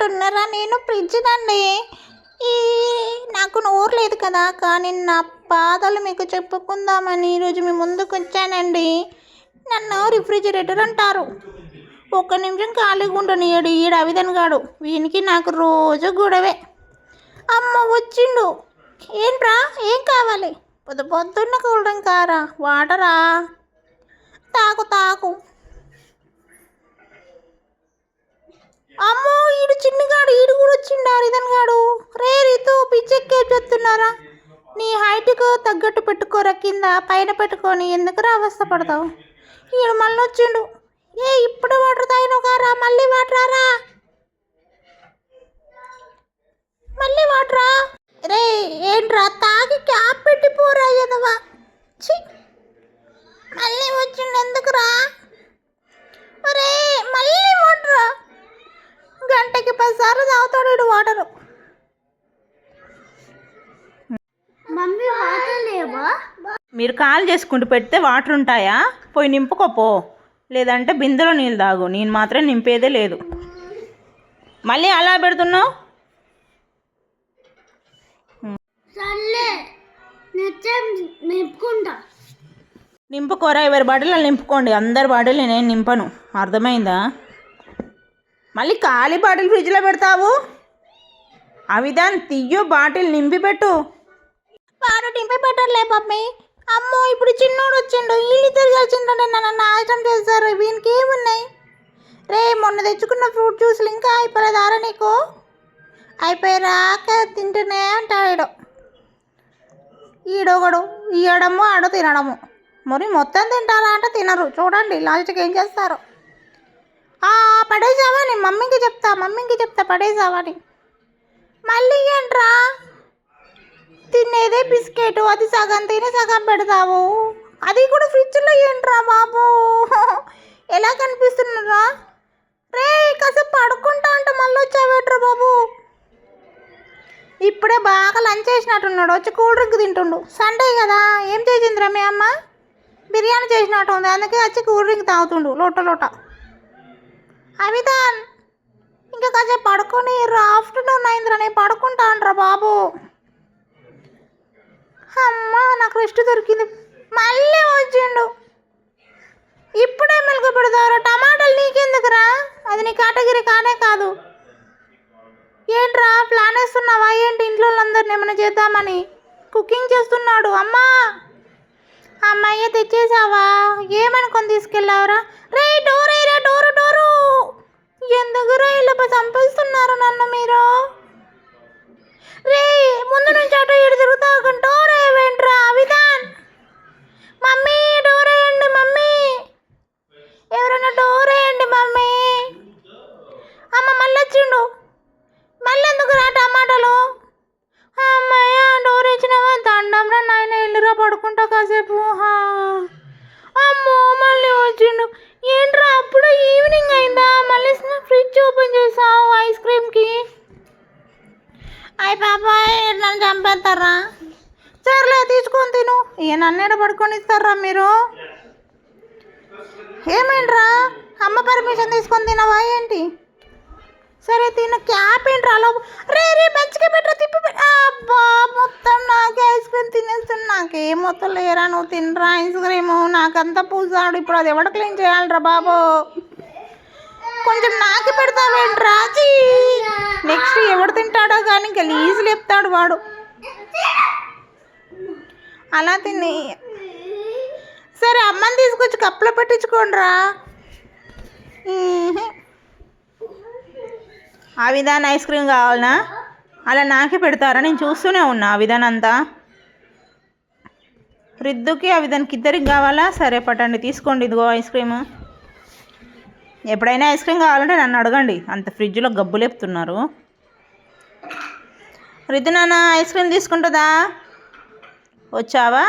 అనుకుంటున్నారా నేను ఫ్రిడ్జ్నండి ఈ నాకు నోరు లేదు కదా. కానీ నా బాధలు మీకు చెప్పుకుందామని ఈరోజు మీ ముందుకు వచ్చానండి. నన్ను రిఫ్రిజిరేటర్ అంటారు. ఒక్క నిమిషం ఖాళీగా ఉండనియడు ఈడ అవిధన్ గాడు. వీనికి నాకు రోజు గొడవే. అమ్మ వచ్చిండు. ఏంట్రా? ఏం కావాలి? పొద్దు పొద్దున్న కూల్ డ్రింక్ కారా? వాటరా? తాకు తాకు అమ్మో ఈడు చిన్నగాడు ఈడు కూడా వచ్చిండా హరిధన్ గాడు? రే రీతు పిచ్చెక్కే చెప్తున్నారా నీ హైట్కు తగ్గట్టు పెట్టుకోరా కింద పైన పెట్టుకొని ఎందుకు అవస్థ పడతావు? ఈడు మళ్ళీ వచ్చిండు ఏ ఇప్పుడు వాటర్ తాగినావు కారా మళ్ళీ వాటర్ రా మళ్ళీ వాటరా రే ఏంట్రా తాగి క్యాప్ పెట్టి పోరా ఎదవా ఛీ మళ్ళీ వచ్చిండు ఎందుకురా ఒరే మళ్ళీ వాటరా పదిసార్లు తాగుతాడు వాటరు మమ్మీ వాటర్ లేవా? మీరు కాల్ చేసుకుంటూ పెడితే వాటర్ ఉంటాయా? పోయి నింపుకోపో లేదంటే బిందెలో నీళ్ళు తాగు. నేను మాత్రం నింపేదే లేదు. మళ్ళీ అలా పెడుతున్నావు? సర్లే నింపుకోరా ఎవరి బాటిల్ నింపుకోండి. అందరి బాటిల్ నేను నింపను. అర్థమైందా? మళ్ళీ ఖాళీ బాటిల్ ఫ్రిడ్జ్లో పెడతావు? అవిధాన్ తియ్యో బాటిల్ నింపి పెట్టు. వాడు నింపి పెట్టలే పమ్మీ అమ్మో ఇప్పుడు చిన్నోడు వచ్చిండు. వీళ్ళు తిరిగాల్సిండే నన్ను నాశనం చేస్తారు. వీనికి ఏమున్నాయి? రే మొన్న తెచ్చుకున్న ఫ్రూట్ జ్యూస్లు ఇంకా అయిపోలేదారా నీకు? అయిపోయాక తింటూనే అంటాడు ఈడొకడు ఇయ్యడము ఆడ తినడము. మరి మొత్తం తింటారా అంటే తినరు. చూడండి లాస్ట్కి ఏం చేస్తారు? పడేసావా నీ మమ్మీకి చెప్తా మమ్మీకి చెప్తా పడేసావని మళ్ళీ ఏంట్రా? తినేదే బిస్కెట్ అది సగం తిని సగం పెడతావు. అది కూడా ఫ్రిడ్జ్లో ఏంట్రా బాబు? ఎలా కనిపిస్తున్నారా రే కాసేపు పడుకుంటా అంటే మళ్ళీ వచ్చావేట్రా బాబు? ఇప్పుడే బాగా లంచ్ చేసినట్టున్నాడు వచ్చి కూల్ డ్రింక్ తింటుండు. సండే కదా ఏం చేసిందిరా మీ అమ్మ? బిర్యానీ చేసినట్టు ఉంది అందుకే వచ్చి కూల్ డ్రింక్ తాగుతుండు లోట లోట. అవిధాన్ ఇంకా కాసేపు పడుకొని ఆఫ్టర్నూన్ అయిందిరా నేను పడుకుంటా బాబు. అమ్మా నాకు రెస్ట్ దొరికింది. మళ్ళీ వచ్చిండు. ఇప్పుడే మెలకు పెడతావురా టమాటాలు నీకెందుకురా? అది నీ కేటగిరీ కానే కాదు. ఏంట్రా ప్లాన్ వేస్తున్నావా? ఏంటి ఇంట్లో వాళ్ళందరిని ఏమైనా చేద్దామని? కుకింగ్ చేస్తున్నాడు. అమ్మా! అమ్మాయి తెచ్చేసావా ఏమనుకొని తీసుకెళ్ళావురా? రే డోర్ ఏరా డోరు డోరు! ఎందుకురా ఇలా చంపేస్తున్నారు నన్ను మీరు? రే ముందు నుంచి అటు ఇటు తిరుగుతా డోర్ వేయండిరా విధాన్ మమ్మీ డోర్ వేయండి మమ్మీ ఎవరైనా డోర్ వేయండి మమ్మీ అమ్మ మళ్ళీ వచ్చిండు మళ్ళీ ఎందుకు రా టమాటాలు అమ్మాయ డోర్ ఇచ్చినావా దండం రా నాయన ఇల్లురా పడుకుంటా కాసేపు హా. అమ్మో మళ్ళీ వచ్చిండు ఏంట్రా అప్పుడు ఈవినింగ్ అయిందా మళ్ళీ ఫ్రిడ్జ్ ఓపెన్ చేసావు ఐస్ క్రీమ్కి అయ్య బాబాయ్ నన్ను చంపేస్తారా సర్లే ఈయన తిను ఇక పడుకొని ఇస్తారా మీరు? ఏమేంట్రా అమ్మ పర్మిషన్ తీసుకొని తినవా ఏంటి? సరే తిన. క్యాప్ ఏంట్రా? అలా రే రే మంచిగా పెట్టరా తిప్పి అబ్బా మొత్తం నాకే ఐస్ క్రీమ్ తినేస్తుంది నాకేం మొత్తం లేరా నువ్వు తినరా ఐస్ క్రీము? నాకంతా పూసాడు. ఇప్పుడు అది ఎవడ క్లీన్ చేయాలిరా బాబు? కొంచెం నాకి పెడతావేంట్రా? చీ! నెక్స్ట్ ఎవడు తింటాడో కానీ ఇంకా లీజు లేపుతాడు వాడు. అలా తిని. సరే అమ్మని తీసుకొచ్చి కప్పులో పెట్టించుకోండిరా. ఆ విధానం ఐస్ క్రీమ్ కావాలనా? అలా నాకే పెడతారా? నేను చూస్తూనే ఉన్నా ఆ విధానం అంతా రిద్దుకి ఆ విధానికి ఇద్దరికి కావాలా? సరే పట్టండి తీసుకోండి ఇదిగో ఐస్ క్రీమ్. ఎప్పుడైనా ఐస్ క్రీమ్ కావాలంటే నన్ను అడగండి. అంత ఫ్రిడ్జ్లో గబ్బు లేపుతున్నారు. రిద్దు నాన్న ఐస్ క్రీమ్ తీసుకుంటుందా? వచ్చావా?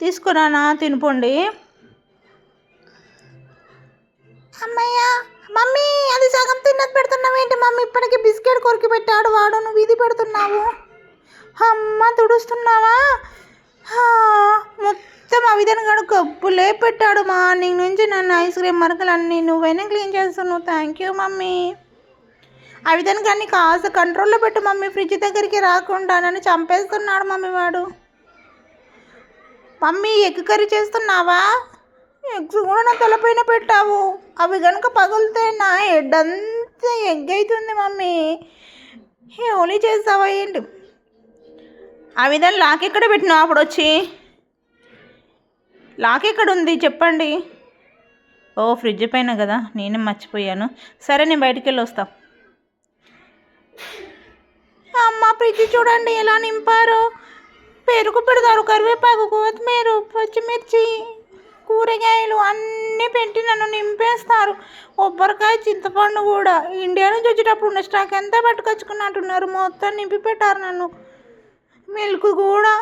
తీసుకురానా తినిపోండి. అమ్మయ్య మమ్మీ అది సగం తిన్నది పెడుతున్నావు ఏంటి మమ్మీ ఇప్పటికి బిస్కెట్ కొరికి పెట్టాడు వాడు నువ్వు ఇది పెడుతున్నావు. అమ్మ తుడుస్తున్నావా? మొత్తం ఆ విధంగా కప్పులే పెట్టాడు. మార్నింగ్ నుంచి నన్ను ఐస్ క్రీమ్ మరకలు అన్నీ నువ్వైనా క్లీన్ చేస్తున్నావు. Thank you mummy. అవి దానికి అన్ని కాస్త కంట్రోల్లో పెట్టు మమ్మీ. ఫ్రిడ్జ్ దగ్గరికి రాకుండా నన్ను చంపేస్తున్నాడు మమ్మీ వాడు. మమ్మీ ఎగ్ కర్రీ చేస్తున్నావా? ఎగ్స్ కూడా నా తలపైన పెట్టావు. అవి కనుక పగిలితే నా హెడ్ అంతా ఎగ్ అవుతుంది మమ్మీ. ఓలీ చేస్తావా ఏంటి? ఆ విధంగా లాక్ ఎక్కడ పెట్టినావు అప్పుడు వచ్చి లాక్ ఎక్కడ ఉంది చెప్పండి. ఓ ఫ్రిడ్జ్ పైన కదా నేనే మర్చిపోయాను. సరే నేను బయటికి వెళ్ళి వస్తా. అమ్మ ఫ్రిడ్జ్ చూడండి ఎలా నింపారు. పెరుగు పెడతారు కరివేపాకు కొత్తిమీర పచ్చిమిర్చి కూరగాయలు అన్నీ పెట్టి నన్ను నింపేస్తారు. కొబ్బరికాయ చింతపండు కూడా. ఇండియా నుంచి వచ్చేటప్పుడు ఉన్న స్టాక్ అంతా పట్టుకొచ్చుకున్నట్టున్నారు మొత్తం నింపి పెట్టారు నన్ను. మిల్క్ కూడా.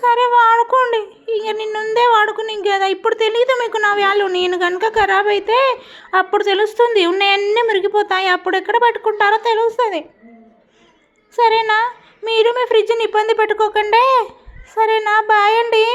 సరే వాడుకోండి. ఇక నిన్నుందే వాడుకుని కదా ఇప్పుడు తెలియదు మీకు నా వ్యాలు నేను కనుక ఖరాబ్ అయితే అప్పుడు తెలుస్తుంది. ఉన్నాయన్నీ మురిగిపోతాయి. అప్పుడు ఎక్కడ పట్టుకుంటారో తెలుస్తుంది. సరేనా? మీరు మీ ఫ్రిడ్జ్ని ఇబ్బంది పెట్టుకోకండి. సరేనా? బాయ్ అండి.